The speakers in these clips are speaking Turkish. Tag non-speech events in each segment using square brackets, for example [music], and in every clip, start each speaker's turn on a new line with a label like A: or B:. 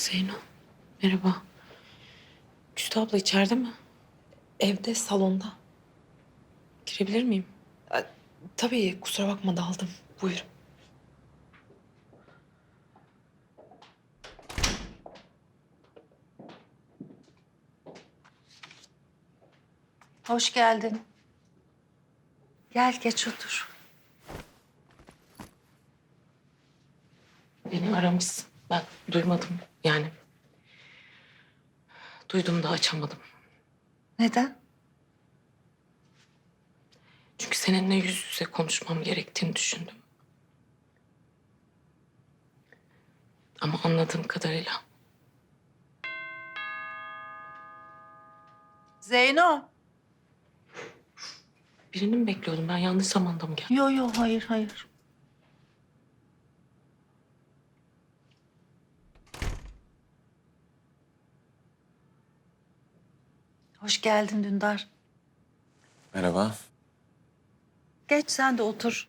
A: Zeyno, merhaba. Güstü abla içeride mi?
B: Evde, salonda.
A: Girebilir miyim?
B: Tabii kusura bakma daldım. Buyur.
C: Hoş geldin. Gel geç otur.
A: Beni aramışsın. Ben duymadım yani. Duydum da açamadım.
C: Neden?
A: Çünkü seninle yüz yüze konuşmam gerektiğini düşündüm. Ama anladığım kadarıyla
C: Zeyno.
A: birini mi bekliyordum? Ben yanlış zamanda mı geldim?
C: Yo yo hayır hayır. Hoş geldin Dündar.
D: Merhaba.
C: Geç sen de otur.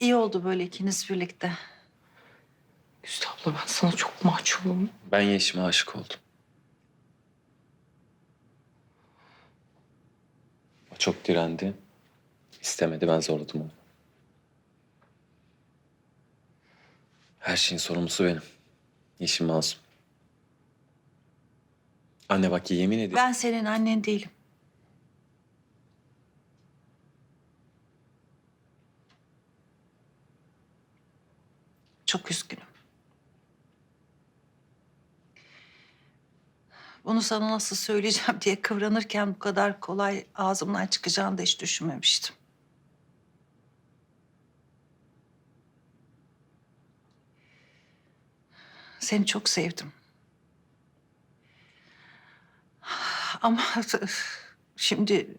C: İyi oldu böyle ikiniz birlikte.
A: Güstü abla ben sana çok mahcubum.
D: Ben Yeşim'e aşık oldum. O çok direndi. İstemedi, ben zorladım onu. Her şeyin sorumlusu benim. Yeşim masum. Anne bak yemin ederim.
C: Ben senin annen değilim. Çok üzgünüm. Bunu sana nasıl söyleyeceğim diye kıvranırken bu kadar kolay ağzımdan çıkacağını da hiç düşünmemiştim. Seni çok sevdim. Ama şimdi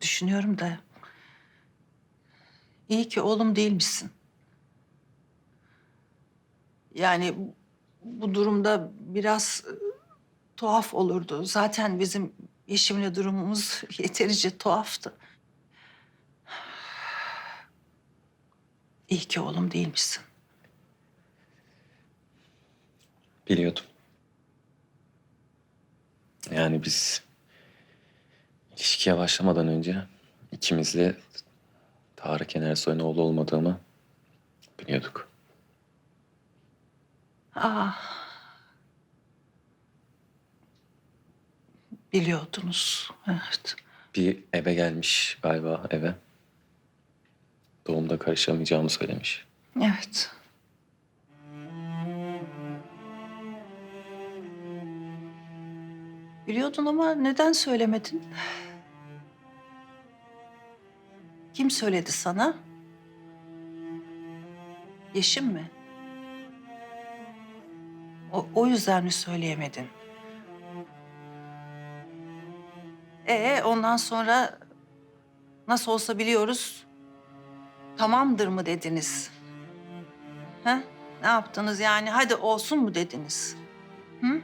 C: düşünüyorum da iyi ki oğlum değilmişsin. Yani bu- durumda biraz tuhaf olurdu. Zaten bizim Yeşim'le durumumuz [laughs] yeterince tuhaftı. İyi ki oğlum değilmişsin.
D: Biliyordum. Yani biz ilişkiye başlamadan önce ikimizle Tarık Enersoy'un oğlu olmadığımı biliyorduk.
C: Aa. Biliyordunuz. Evet.
D: Bir eve gelmiş galiba eve. Doğumda karışamayacağımı söylemiş.
C: Evet. Biliyordun ama neden söylemedin? Kim söyledi sana? Yeşim mi? O, o yüzden mi söyleyemedin? Ee, ondan sonra nasıl olsa biliyoruz. Tamamdır mı dediniz? Ha? Ne yaptınız yani? Hadi olsun mu dediniz? Hı?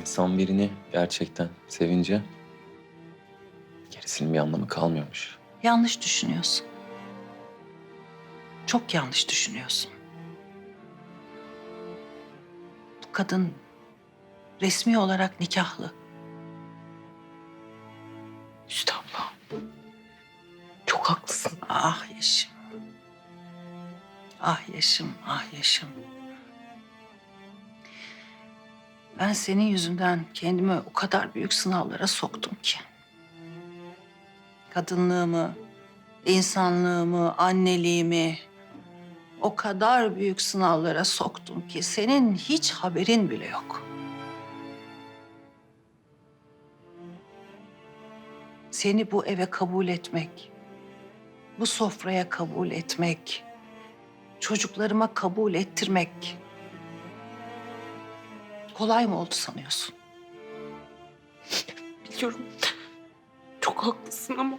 D: İnsan birini gerçekten sevince gerisinin bir anlamı kalmıyormuş.
C: Yanlış düşünüyorsun. Çok yanlış düşünüyorsun. Bu kadın resmi olarak nikahlı.
A: Güstü abla. Çok haklısın.
C: Ah Yeşim. Ah Yeşim, ah Yeşim. Ben senin yüzünden kendimi o kadar büyük sınavlara soktum ki. Kadınlığımı, insanlığımı, anneliğimi o kadar büyük sınavlara soktum ki senin hiç haberin bile yok. Seni bu eve kabul etmek, bu sofraya kabul etmek, çocuklarıma kabul ettirmek kolay mı oldu sanıyorsun?
A: Biliyorum. Çok haklısın ama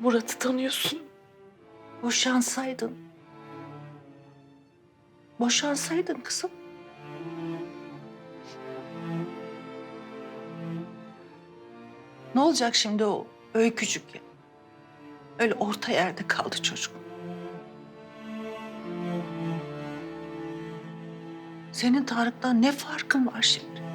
A: Murat'ı tanıyorsun.
C: Boşansaydın. Boşansaydın kızım. Ne olacak şimdi o öykücük ya? Öyle orta yerde kaldı çocuk. Senin Tarık'tan ne farkın var şimdi?